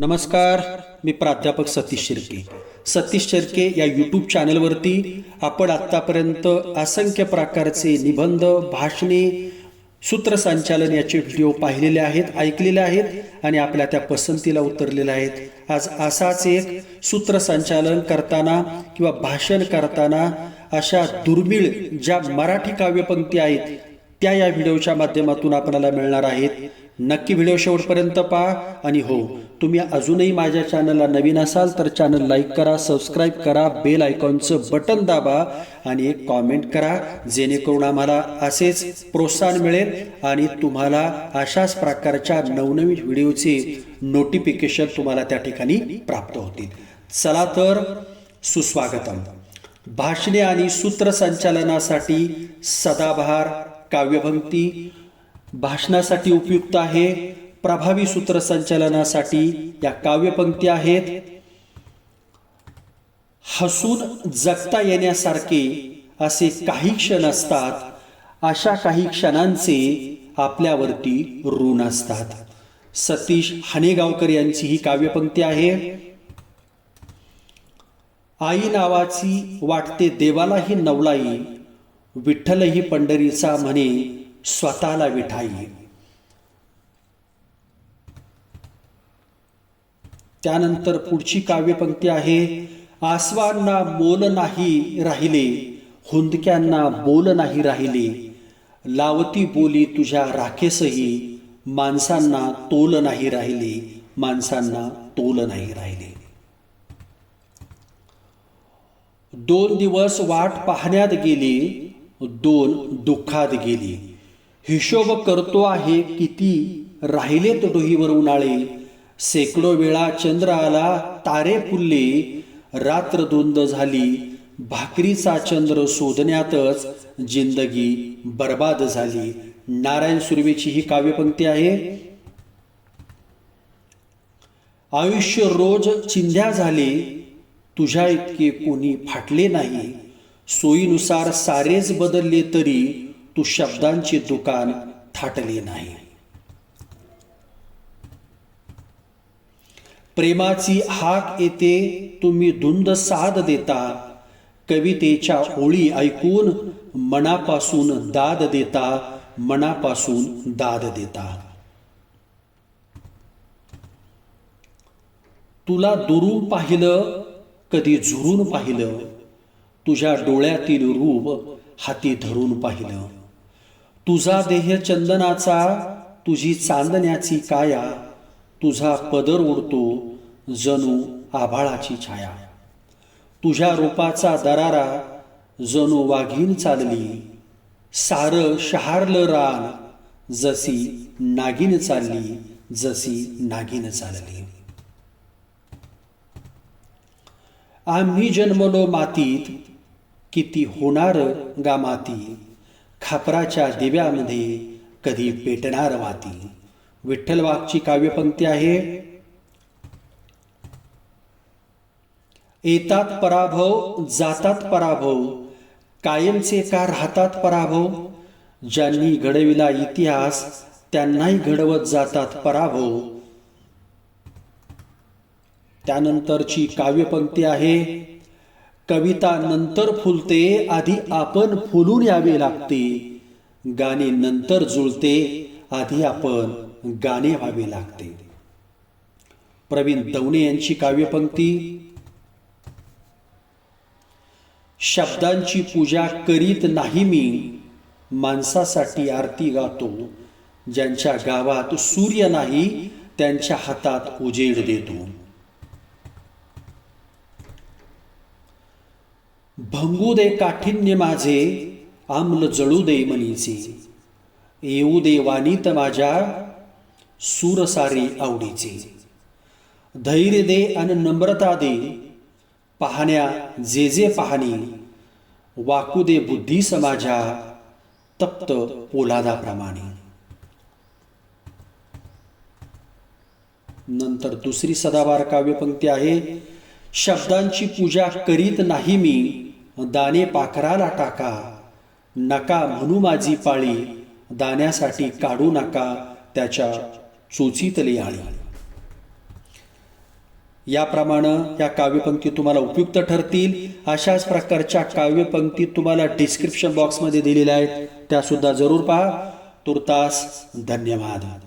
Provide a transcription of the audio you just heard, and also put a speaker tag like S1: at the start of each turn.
S1: नमस्कार मी प्राध्यापक सतीश शिर्के. सतीश शिर्के या यूट्यूब चॅनलवरती आपण आत्तापर्यंत असंख्य प्रकारचे निबंध भाषणे सूत्रसंचालन याचे व्हिडिओ पाहिलेले आहेत ऐकलेले आहेत आणि आपल्या त्या पसंतीला उतरलेल्या आहेत. आज असाच एक सूत्रसंचालन करताना किंवा भाषण करताना अशा दुर्मिळ ज्या मराठी काव्यपंक्ती आहेत त्या या व्हिडिओच्या माध्यमातून आपल्याला मिळणार आहेत. नक्की व्हिडिओ शेवटपर्यंत पहा. आणि हो तुम्ही अजूनही माझ्या चॅनलला नवीन असाल तर चॅनल लाईक करा सबस्क्राईब करा बेल आयकॉनचं बटन दाबा आणि एक कॉमेंट करा जेणेकरून आम्हाला असेच प्रोत्साहन मिळेल आणि तुम्हाला अशाच प्रकारच्या नवनवीन व्हिडिओचे नोटिफिकेशन तुम्हाला त्या ठिकाणी प्राप्त होतील. चला तर सुस्वागतम. भाषणे आणि सूत्रसंचालनासाठी सदाबहार काव्यभंक्ती भाषणासाठी उपयुक्त आहे. प्रभावी सूत्रसंचालनासाठी या काव्यपंक्ती आहेत. हसून जगता येण्यासारखे असे काही क्षण असतात. अशा काही क्षणांचे आपल्यावरती ऋण असतात. सतीश हनेगावकर यांची ही काव्यपंक्ती आहे. आई नावाची वाटते देवालाही नवलाई विठ्ठलही पंढरीचा म्हणे स्वतःला विठाई. त्यानंतर पुढची काव्यपंक्ती आहे आसवांना मोल नाही राहिले हुंदक्यांना बोल नाही राहिले. लावती बोली तुझ्या राखेसही माणसांना तोल नाही राहिले माणसांना तोल नाही राहिले. दोन दिवस वाट पाहण्यात गेली दोन दुःखात गेली. हिशोब करतो आहे किती राहिलेत डोहीवर उन्हाळे. शेकडो वेळा चंद्र आला तारे फुलले रात्र दोंद झाली. भाकरीचा चंद्र शोधण्यातच जिंदगी बर्बाद झाली. नारायण सुर्वेची ही काव्यपंक्ती आहे. आयुष्य रोज चिंध्या झाले तुझ्या इतके कोणी फाटले नाही. सोयीनुसार सारेच बदलले तरी तू शब्दांची दुकान थाटले नाही. प्रेमाची हाक येते तुम्ही धुंद साद देता. कवितेच्या ओळी ऐकून मनापासून दाद देता मनापासून दाद देता. तुला दुरून पाहिलं कधी झुरून पाहिलं. तुझ्या डोळ्यातील रूप हाती धरून पाहिलं. तुझा देह चंदनाचा तुझी चांदण्याची काया तुझा पदर उडतो जणू आभाळाची छाया. तुझ्या रूपाचा दरारा जणू वाघीन चालली सार शहारलं रान जशी नागिन चालली जशी नागिन चालली. आम्ही जन्मलो मातीत किती होणार गा माती खापराच्या दिव्यामध्ये कधी पेटणार माती विठ्ठल वाघची काव्यपंक्ती आहे येतात पराभव जातात पराभव कायमचे का राहतात पराभव. ज्यांनी घडविला इतिहास त्यांनाही घडवत जातात पराभव. त्यानंतरची काव्यपंक्ती आहे कविता नंतर फुलते आधी आपण फुलून यावे लागते. गाणे नंतर जुळते आधी आपण गाणे व्हावे लागते. प्रवीण दवणे यांची काव्यपंक्ती. शब्दांची पूजा करीत नाही मी माणसासाठी आरती गातो. ज्यांच्या गावात सूर्य नाही त्यांच्या हातात उजेड देतो. भंगू दे काठिन्य माझे आम्ल जळू दे मनीचे. येऊ दे वाणीत माझ्या सूरसारी आवडीचे. धैर्य दे आणि नम्रता दे पाहण्या जे जे पाहणी. वाकू दे बुद्धी समाजा तप्त पोलादाप्रमाणे. नंतर दुसरी सदाबार काव्यपंक्ती आहे शब्दांची पूजा करीत नाही मी दाणे पाखराला टाका. नका म्हणू माझी पाळी. दाण्यासाठी काढू नका त्याच्या चोचीतली आळी याप्रमाणे या काव्यपंक्ती तुम्हाला उपयुक्त ठरतील. अशाच प्रकारच्या काव्यपंक्ती तुम्हाला डिस्क्रिप्शन बॉक्समध्ये दिलेल्या आहेत. त्यासुद्धा जरूर पहा. तुर्तास धन्यवाद.